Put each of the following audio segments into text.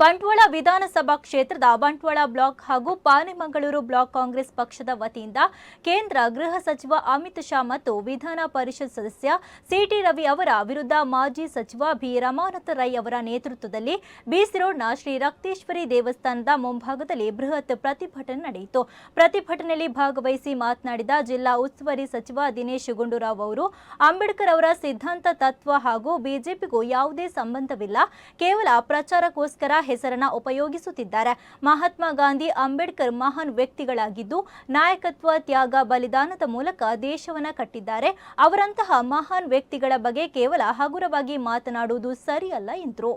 ಬಂಟ್ವಾಳ ವಿಧಾನಸಭಾ ಕ್ಷೇತ್ರದ ಬಂಟ್ವಾಳ ಬ್ಲಾಕ್ ಹಾಗೂ ಪಾನೆಮಂಗಳೂರು ಬ್ಲಾಕ್ ಕಾಂಗ್ರೆಸ್ ಪಕ್ಷದ ವತಿಯಿಂದ ಕೇಂದ್ರ ಗೃಹ ಸಚಿವ ಅಮಿತ್ ಶಾ ಮತ್ತು ವಿಧಾನ ಪರಿಷತ್ ಸದಸ್ಯ ಸಿಟಿ ರವಿ ಅವರ ವಿರುದ್ಧ ಮಾಜಿ ಸಚಿವ ಬಿ ರಮಾನಾಥ ರೈ ಅವರ ನೇತೃತ್ವದಲ್ಲಿ ಬಿಸಿ ರೋಡ್ನ ಶ್ರೀ ರಕ್ತೇಶ್ವರಿ ದೇವಸ್ಥಾನದ ಮುಂಭಾಗದಲ್ಲಿ ಬೃಹತ್ ಪ್ರತಿಭಟನೆ ನಡೆಯಿತು. ಪ್ರತಿಭಟನೆಯಲ್ಲಿ ಭಾಗವಹಿಸಿ ಮಾತನಾಡಿದ ಜಿಲ್ಲಾ ಉಸ್ತುವಾರಿ ಸಚಿವ ದಿನೇಶ್ ಗುಂಡೂರಾವ್ ಅವರು, ಅಂಬೇಡ್ಕರ್ ಅವರ ಸಿದ್ಧಾಂತ ತತ್ವ ಹಾಗೂ ಬಿಜೆಪಿಗೂ ಯಾವುದೇ ಸಂಬಂಧವಿಲ್ಲ, ಕೇವಲ ಪ್ರಚಾರಕ್ಕೋಸ್ಕರ ಹೆಸರನ್ನ ಉಪಯೋಗಿಸುತ್ತಿದ್ದಾರೆ. ಮಹಾತ್ಮ ಗಾಂಧಿ ಅಂಬೇಡ್ಕರ್ ಮಹಾನ್ ವ್ಯಕ್ತಿಗಳಾಗಿದ್ದು, ನಾಯಕತ್ವ, ತ್ಯಾಗ, ಬಲಿದಾನದ ಮೂಲಕ ದೇಶವನ್ನ ಕಟ್ಟಿದ್ದಾರೆ. ಅವರಂತಹ ಮಹಾನ್ ವ್ಯಕ್ತಿಗಳ ಬಗ್ಗೆ ಕೇವಲ ಹಗುರವಾಗಿ ಮಾತನಾಡುವುದು ಸರಿಯಲ್ಲ, ಎಂದರು.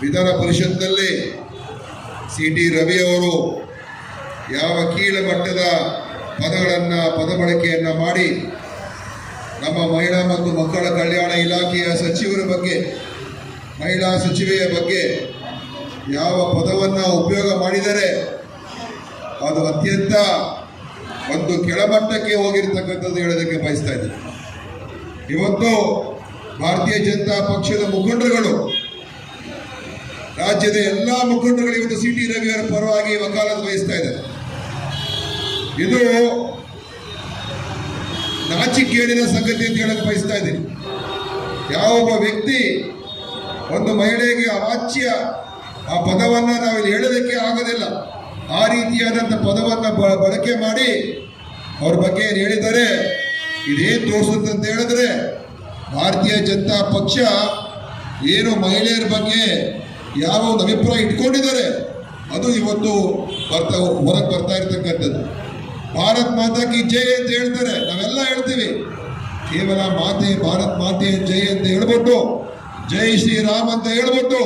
ವಿಧಾನ ಪರಿಷತ್ನಲ್ಲಿ ಸಿ ಟಿ ರವಿ ಅವರು ಯಾವ ಕೀಳ ಮಟ್ಟದ ಪದಗಳನ್ನು ಪದ ಬಳಕೆಯನ್ನು ಮಾಡಿ ನಮ್ಮ ಮಹಿಳಾ ಮತ್ತು ಮಕ್ಕಳ ಕಲ್ಯಾಣ ಇಲಾಖೆಯ ಸಚಿವರ ಬಗ್ಗೆ ಮಹಿಳಾ ಸಚಿವೆಯ ಬಗ್ಗೆ ಯಾವ ಪದವನ್ನು ಉಪಯೋಗ ಮಾಡಿದರೆ ಅದು ಅತ್ಯಂತ ಒಂದು ಕೆಳಮಟ್ಟಕ್ಕೆ ಹೋಗಿರ್ತಕ್ಕಂಥದ್ದು ಹೇಳೋದಕ್ಕೆ ಬಯಸ್ತಾ ಇದ್ದೀನಿ. ಇವತ್ತು ಭಾರತೀಯ ಜನತಾ ಪಕ್ಷದ ಮುಖಂಡರುಗಳು, ರಾಜ್ಯದ ಎಲ್ಲ ಮುಖಂಡರುಗಳು ಇವತ್ತು ಸಿ ಟಿ ರವಿಯವರ ಪರವಾಗಿ ವಕಾಲತ್ ವಹಿಸ್ತಾ ಇದ್ದಾರೆ. ಇದು ನಾಚಿಕೇಡಿನ ಸಂಗತಿ ಅಂತ ಹೇಳಕ್ ಬಯಸ್ತಾ ಇದ್ದೀನಿ. ಯಾವೊಬ್ಬ ವ್ಯಕ್ತಿ ಒಂದು ಮಹಿಳೆಗೆ ಅವಾಚ್ಯ ಆ ಪದವನ್ನು ನಾವಿಲ್ಲಿ ಹೇಳೋದಕ್ಕೆ ಆಗೋದಿಲ್ಲ. ಆ ರೀತಿಯಾದಂಥ ಪದವನ್ನು ಬಳಕೆ ಮಾಡಿ ಅವ್ರ ಬಗ್ಗೆ ಏನು ಹೇಳಿದ್ದಾರೆ? ಇದೇನು ತೋರಿಸುತ್ತೆ ಅಂತ ಹೇಳಿದ್ರೆ ಭಾರತೀಯ ಜನತಾ ಪಕ್ಷ ಏನು ಮಹಿಳೆಯರ ಬಗ್ಗೆ ಯಾವ ಒಂದು ಅಭಿಪ್ರಾಯ ಇಟ್ಕೊಂಡಿದ್ದಾರೆ? ಅದು ಇವತ್ತು ಬರ್ತಾ, ಹೊರಗೆ ಬರ್ತಾ ಇರ್ತಕ್ಕಂಥದ್ದು. ಭಾರತ್ ಮಾತಾ ಕಿ ಜೈ ಅಂತ ಹೇಳ್ತಾರೆ. ನಾವೆಲ್ಲ ಹೇಳ್ತೀವಿ. ಕೇವಲ ಮಾತೆ, ಭಾರತ್ ಮಾತೆ ಜೈ ಅಂತ ಹೇಳ್ಬಿಟ್ಟು ಜೈ ಶ್ರೀರಾಮ್ ಅಂತ ಹೇಳ್ಬಿಟ್ಟು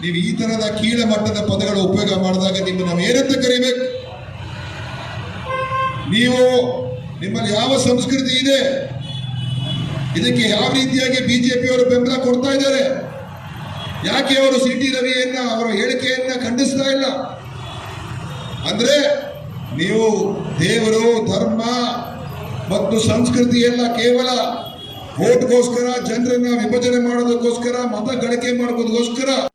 ನೀವು ಈ ತರದ ಕೀಳ ಮಟ್ಟದ ಪದಗಳ ಉಪಯೋಗ ಮಾಡಿದಾಗ ನಿಮ್ಮ ನಾವು ಏನಂತ ಕರಿಬೇಕು. ನೀವು ನಿಮ್ಮಲ್ಲಿ ಯಾವ ಸಂಸ್ಕೃತಿ ಇದೆ? ಇದಕ್ಕೆ ಯಾವ ರೀತಿಯಾಗಿ ಬಿಜೆಪಿಯವರು ಬೆಂಬಲ ಕೊಡ್ತಾ ಇದ್ದಾರೆ? ಯಾಕೆ ಅವರು ಸಿ ಟಿ ರವಿಯನ್ನ, ಅವರ ಹೇಳಿಕೆಯನ್ನ ಖಂಡಿಸ್ತಾ ಇಲ್ಲ? ಅಂದ್ರೆ ನೀವು ದೇವರು, ಧರ್ಮ ಮತ್ತು ಸಂಸ್ಕೃತಿ ಎಲ್ಲ ಕೇವಲ ವೋಟ್ಗೋಸ್ಕರ ಜನರನ್ನ ವಿಭಜನೆ ಮಾಡೋದಕ್ಕೋಸ್ಕರ ಮತ ಗಳಿಕೆ ಮಾಡೋದಕ್ಕೋಸ್ಕರ.